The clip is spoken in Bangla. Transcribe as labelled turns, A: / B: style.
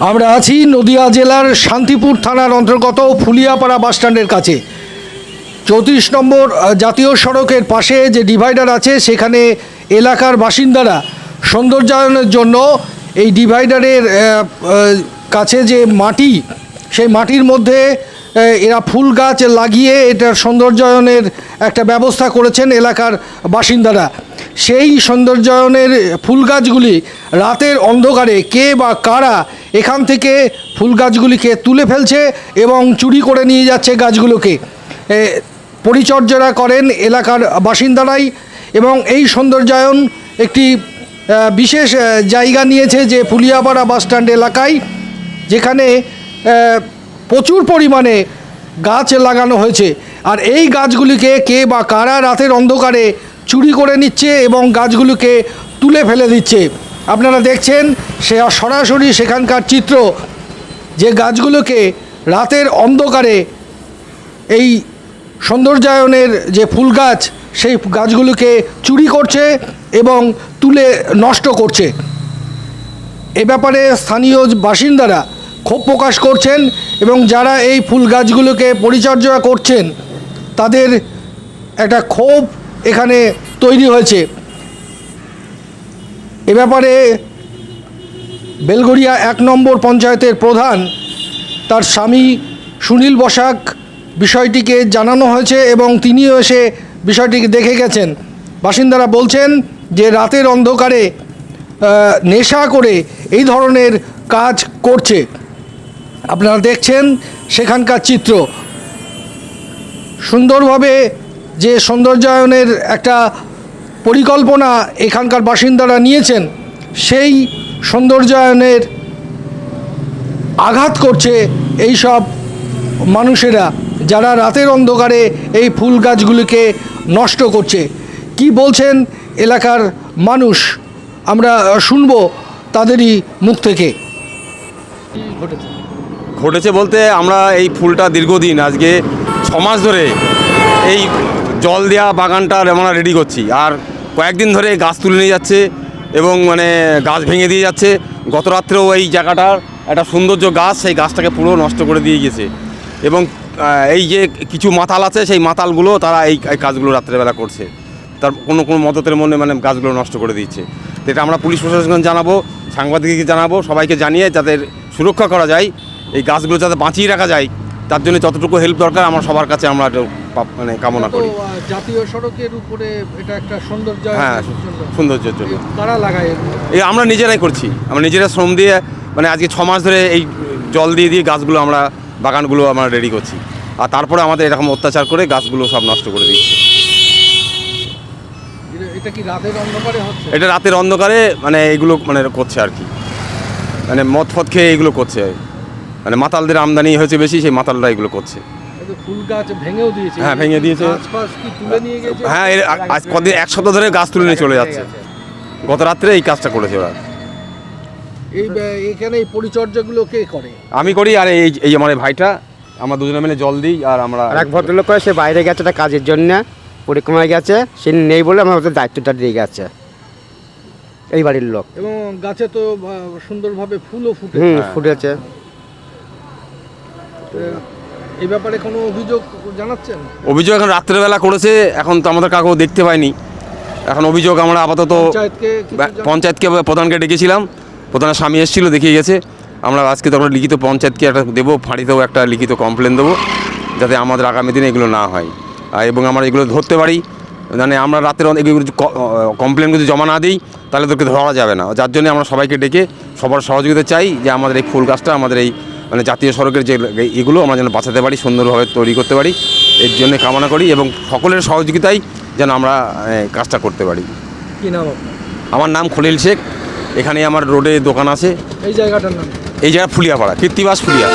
A: আমরা আছি নদিয়া জেলার শান্তিপুর থানার অন্তর্গত ফুলিয়াপাড়া বাসস্ট্যান্ডের কাছে। চৌত্রিশ নম্বর জাতীয় সড়কের পাশে যে ডিভাইডার আছে, সেখানে এলাকার বাসিন্দারা সৌন্দর্যায়নের জন্য এই ডিভাইডারের কাছে যে মাটি, সেই মাটির মধ্যে এরা ফুল গাছ লাগিয়ে এটার সৌন্দর্যায়নের একটা ব্যবস্থা করেছেন এলাকার বাসিন্দারা। সেই সৌন্দর্যায়নের ফুল গাছগুলি রাতের অন্ধকারে কে বা কারা এখান থেকে ফুল গাছগুলিকে তুলে ফেলছে এবং চুরি করে নিয়ে যাচ্ছে গাছগুলোকে। এ, পরিচর্যা করেন এলাকার বাসিন্দারাই এবং এই সৌন্দর্যায়ন একটি বিশেষ জায়গা নিয়েছে যে ফুলিয়াপাড়া বাসস্ট্যান্ড এলাকায় যেখানে প্রচুর পরিমাণে গাছ লাগানো হয়েছে। আর এই গাছগুলিকে কে বা কারা রাতের অন্ধকারে চুরি করে নিচ্ছে এবং গাছগুলিকে তুলে ফেলে দিচ্ছে। আপনারা দেখছেন সে সরাসরি সেখানকার চিত্র যে গাছগুলোকে রাতের অন্ধকারে এই সৌন্দর্যায়নের যে ফুল গাছ, সেই গাছগুলোকে চুরি করছে এবং তুলে নষ্ট করছে। এ ব্যাপারে স্থানীয় বাসিন্দারা ক্ষোভ প্রকাশ করছেন এবং যারা এই ফুল গাছগুলোকে পরিচর্যা করছেন, তাদের একটা ক্ষোভ এখানে তৈরি হয়েছে। এ ব্যাপারে বেলগড়িয়া এক নম্বর পঞ্চায়েতের প্রধান তার স্বামী সুনীল বসাক বিষয়টিকে জানানো হয়েছে এবং তিনিও এসে বিষয়টিকে দেখে গেছেন। বাসিন্দারা বলছেন যে রাতের অন্ধকারে নেশা করে এই ধরনের কাজ করছে। আপনারা দেখছেন সেখানকার চিত্র। সুন্দরভাবে যে সৌন্দর্যায়নের একটা পরিকল্পনা এখানকার বাসিন্দারা নিয়েছেন, সেই সৌন্দর্যায়নের আঘাত করছে এই সব মানুষেরা যারা রাতের অন্ধকারে এই ফুল গাছগুলিকে নষ্ট করছে। কি বলছেন এলাকার মানুষ? আমরা শুনব তাদেরই মুখ থেকে। ঘটেছে
B: বলতে আমরা এই ফুলটা দীর্ঘদিন, আজকে ছমাস ধরে এই জল দেওয়া বাগানটা আমরা রেডি করছি। আর কয়েকদিন ধরে গাছ তুলে নিয়ে যাচ্ছে এবং মানে গাছ ভেঙে দিয়ে যাচ্ছে। গত রাত্রেও এই জায়গাটার একটা সৌন্দর্য গাছ সেই গাছটাকে পুরো নষ্ট করে দিয়ে গেছে এবং এই যে কিছু মাতাল আছে সেই মাতালগুলো তারা এই কাজগুলো রাত্রেবেলা করছে। তার কোনো কোনো মদতের মনে মানে গাছগুলো নষ্ট করে দিচ্ছে। তো এটা আমরা পুলিশ প্রশাসন জানাব, সাংবাদিককে জানাব, সবাইকে জানিয়ে যাদের সুরক্ষা করা যায়। এই গাছগুলো যাতে বাঁচিয়ে রাখা যায়, তার জন্য যতটুকু হেল্প দরকার, আমার সবার কাছে আমরা মানে কামনা করি।
A: জাতীয় সড়কের উপরে এটা একটা সৌন্দর্য
B: হ্যাঁ সৌন্দর্যের জন্য
A: লাগায়
B: এই আমরা নিজেরাই করছি। আমরা নিজেরা শ্রম দিয়ে মানে আজকে ছ মাস ধরে এই জল দিয়ে দিয়ে গাছগুলো আমরা বাগানগুলো আমরা রেডি করছি। আর তারপরে আমাদের এরকম অত্যাচার করে গাছগুলো সব নষ্ট করে দিচ্ছে।
A: এটা- কি রাতের অন্ধকারে হচ্ছে?
B: এটা রাতের অন্ধকারে মানে এগুলো মানে করছে আর কি। মানে মদ ফদ খেয়ে এগুলো করছে। মানে মাতালদের আমদানি হয়েছে বেশি সেই মাতালরা এগুলো করছে।
A: ফুল গাছ ভেঙেও দিয়েছে।
B: হ্যাঁ, ভেঙে দিয়েছে।
A: কি তুলে নিয়ে গেছে?
B: হ্যাঁ আজ কদিন এক সপ্তাহ ধরে গাছ তুলে নিয়ে চলে যাচ্ছে। গত রাত্রে এই কাজটা করেছে ওরা।
A: এই এখানে এই পরিচর্যাগুলো কে করে?
B: আমি করি আর এই এই আমার ভাইটা আমরা দুজনে মিলে জল দিই আর আমরা
C: এক ভদ্রলোক করে সে বাইরে গেছে একটা কাজের জন্য পরিক্রমায় গেছে সে নেই বলে আমার ওদের দায়িত্বটা দিয়ে গেছে। এই বাড়ির লোক।
A: এবং গাছে তো সুন্দরভাবে ফুলও ফুটে
C: ফুটেছে।
A: এই ব্যাপারে কোনো অভিযোগ জানাচ্ছেন?
B: অভিযোগ এখন রাত্রেবেলা করেছে এখন তো আমাদের কাকেও দেখতে পাইনি। এখন অভিযোগ আমরা আপাতত
A: পঞ্চায়েতকে
B: প্রধানকে ডেকেছিলাম। প্রধানের স্বামী এসেছিল দেখিয়ে গেছে। আমরা আজকে তখন লিখিত পঞ্চায়েতকে একটা দেবো ফাঁড়িতেও একটা লিখিত কমপ্লেন দেবো যাতে আমাদের আগামী দিনে এগুলো না হয়। এবং আমরা এগুলো ধরতে পারি। মানে আমরা রাতের এগুলো কমপ্লেন যদি জমা না দিই তাহলে তোকে ধরা যাবে না। যার জন্য আমরা সবাইকে ডেকে সবার সহযোগিতা চাই যে আমাদের এই ফুল গাছটা আমাদের এই মানে জাতীয় সড়কের যে এগুলো আমরা যেন বাঁচাতে পারি সুন্দরভাবে তৈরি করতে পারি এর জন্য কামনা করি এবং সকলের সহযোগিতাই যেন আমরা কাজটা করতে পারি।
A: কী নাম
B: আমার নাম খলিল শেখ। এখানে আমার রোডে দোকান আছে।
A: এই জায়গাটার নাম?
B: এই জায়গা ফুলিয়াপাড়া কৃত্তিবাস ফুলিয়া।